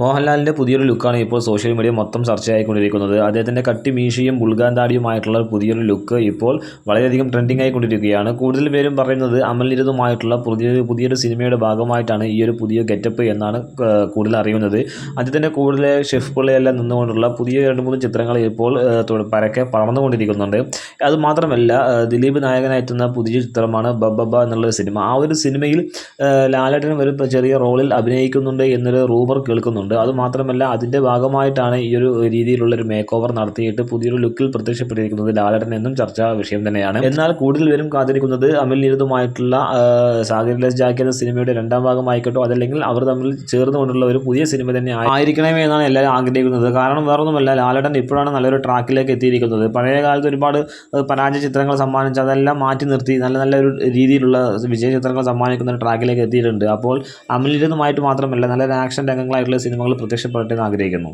മോഹൻലാലിന്റെ പുതിയൊരു ലുക്കാണ് ഇപ്പോൾ സോഷ്യൽ മീഡിയ മൊത്തം ചർച്ചയായിക്കൊണ്ടിരിക്കുന്നത്. അദ്ദേഹത്തിന്റെ കട്ടി മീശയും ബുൾഗാൻ പുതിയൊരു ലുക്ക് ഇപ്പോൾ വളരെയധികം ട്രെൻഡിങ് ആയിക്കൊണ്ടിരിക്കുകയാണ്. കൂടുതൽ പേരും പറയുന്നത് അമൽനിരതുമായിട്ടുള്ള പുതിയൊരു പുതിയൊരു സിനിമയുടെ ഭാഗമായിട്ടാണ് ഈ ഒരു പുതിയ ഗെറ്റപ്പ് എന്നാണ് കൂടുതൽ അറിയുന്നത്. അദ്ദേഹത്തിന്റെ കൂടുതൽ ഷെഫ് പിള്ളയെല്ലാം നിന്നുകൊണ്ടുള്ള പുതിയ രണ്ട് മൂന്ന് ചിത്രങ്ങൾ ഇപ്പോൾ പരക്കെ പറന്നുകൊണ്ടിരിക്കുന്നുണ്ട്. അതുമാത്രമല്ല ദിലീപ് നായകനായെത്തുന്ന പുതിയ ചിത്രമാണ് ബബ്ബബ എന്നുള്ള സിനിമ. ആ ഒരു സിനിമയിൽ ലാലേട്ടൻ ഒരു ചെറിയ റോളിൽ അഭിനയിക്കുന്നുണ്ട് എന്നൊരു റൂമർ കേൾക്കുന്നുണ്ട്. അത് മാത്രമല്ല അതിന്റെ ഭാഗമായിട്ടാണ് ഈ ഒരു രീതിയിലുള്ള ഒരു മേക്ക് ഓവർ നടത്തിയിട്ട് പുതിയൊരു ലുക്കിൽ പ്രത്യക്ഷപ്പെട്ടിരിക്കുന്നത് ലാലേട്ടൻ എന്നും ചർച്ചാ വിഷയം തന്നെയാണ്. എന്നാൽ കൂടുതൽ പേരും കാത്തിരിക്കുന്നത് അമിൽ നീരതുമായിട്ടുള്ള സാഗരിലെസ് ജാക്കി എന്ന സിനിമയുടെ രണ്ടാം ഭാഗമായിക്കോട്ടോ അതല്ലെങ്കിൽ അവർ തമ്മിൽ ചേർന്നുകൊണ്ടുള്ള ഒരു പുതിയ സിനിമ തന്നെ ആയി- ആയിരിക്കണമേ എന്നാണ് എല്ലാവരും ആഗ്രഹിക്കുന്നത്. കാരണം വേറൊന്നുമല്ല ലാലേട്ടൻ ഇപ്പോഴാണ് നല്ലൊരു ട്രാക്കിലേക്ക് എത്തിയിരിക്കുന്നത്. പഴയ കാലത്ത് ഒരുപാട് പരാജയ ചിത്രങ്ങൾ സമ്മാനിച്ച് അതെല്ലാം മാറ്റി നിർത്തി നല്ല നല്ല ഒരു രീതിയിലുള്ള വിജയ ചിത്രങ്ങൾ സമ്മാനിക്കുന്ന ട്രാക്കിലേക്ക് എത്തിയിട്ടുണ്ട്. അപ്പോൾ അമിൽ അമലിരുതുമായിട്ട് മാത്രമല്ല നല്ല ആക്ഷൻ രംഗങ്ങളായിട്ടുള്ള സിനിമകൾ പ്രത്യക്ഷപ്പെടട്ടെ എന്ന് ആഗ്രഹിക്കുന്നു.